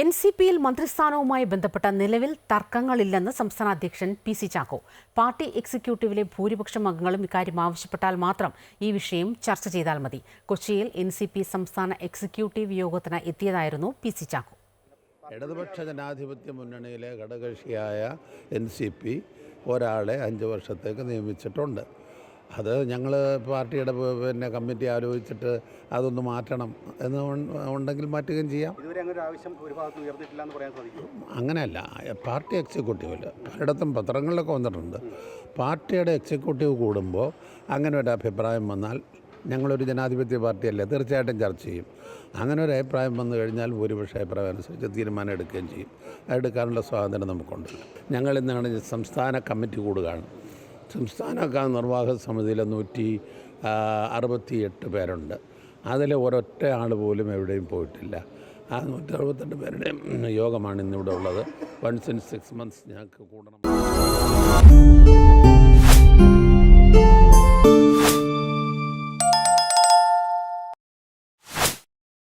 N C പിയിൽ മന്ത്രിസ്ഥാനവുമായി ബന്ധപ്പെട്ട നിലവിൽ തർക്കങ്ങളില്ലെന്ന് സംസ്ഥാന അധ്യക്ഷൻ പി സി ചാക്കോ. പാർട്ടി എക്സിക്യൂട്ടീവിലെ ഭൂരിപക്ഷം അംഗങ്ങളും ഇക്കാര്യം ആവശ്യപ്പെട്ടാൽ മാത്രം ഈ വിഷയം ചർച്ച ചെയ്താൽ മതി. കൊച്ചിയിൽ എൻ സി പി സംസ്ഥാന എക്സിക്യൂട്ടീവ് യോഗത്തിന് എത്തിയതായിരുന്നു പി സി ചാക്കോ. ഇടതുപക്ഷ ജനാധിപത്യ മുന്നണിയിലെ ഘടകകക്ഷിയായ എൻ സി പി ഒരാളെ അഞ്ച് വർഷത്തേക്ക് നിയമിച്ചിട്ടുണ്ട്. അത് ഞങ്ങൾ പാർട്ടിയുടെ പിന്നെ കമ്മിറ്റി ആലോചിച്ചിട്ട് അതൊന്ന് മാറ്റണം എന്ന് ഉണ്ടെങ്കിൽ മാറ്റുകയും ചെയ്യാം. അങ്ങനെയല്ല പാർട്ടി എക്സിക്യൂട്ടീവിൽ പലയിടത്തും പത്രങ്ങളിലൊക്കെ വന്നിട്ടുണ്ട്. പാർട്ടിയുടെ എക്സിക്യൂട്ടീവ് കൂടുമ്പോൾ അങ്ങനെ ഒരു അഭിപ്രായം വന്നാൽ ഞങ്ങളൊരു ജനാധിപത്യ പാർട്ടിയല്ലേ തീർച്ചയായിട്ടും ചർച്ച ചെയ്യും. അങ്ങനെ ഒരു അഭിപ്രായം വന്നു കഴിഞ്ഞാൽ ഭൂരിപക്ഷ അഭിപ്രായം അനുസരിച്ച് തീരുമാനം എടുക്കുകയും ചെയ്യും. അതെടുക്കാനുള്ള സ്വാതന്ത്ര്യം നമുക്കുണ്ട്. ഞങ്ങൾ ഇന്നാണ് സംസ്ഥാന കമ്മിറ്റി കൂടുകയാണ്. സംസ്ഥാന നിർവാഹക സമിതിയിലെ നൂറ്റി അറുപത്തി എട്ട് പേരുണ്ട്. അതിൽ ഒരൊറ്റ ആൾ പോലും എവിടെയും പോയിട്ടില്ല. ആ നൂറ്റി അറുപത്തെട്ട് പേരുടെയും യോഗമാണ് ഇന്നിവിടെ ഉള്ളത്. വൺസ് ഇൻ സിക്സ് മന്ത്സ് ഞങ്ങൾക്ക് കൂടണം.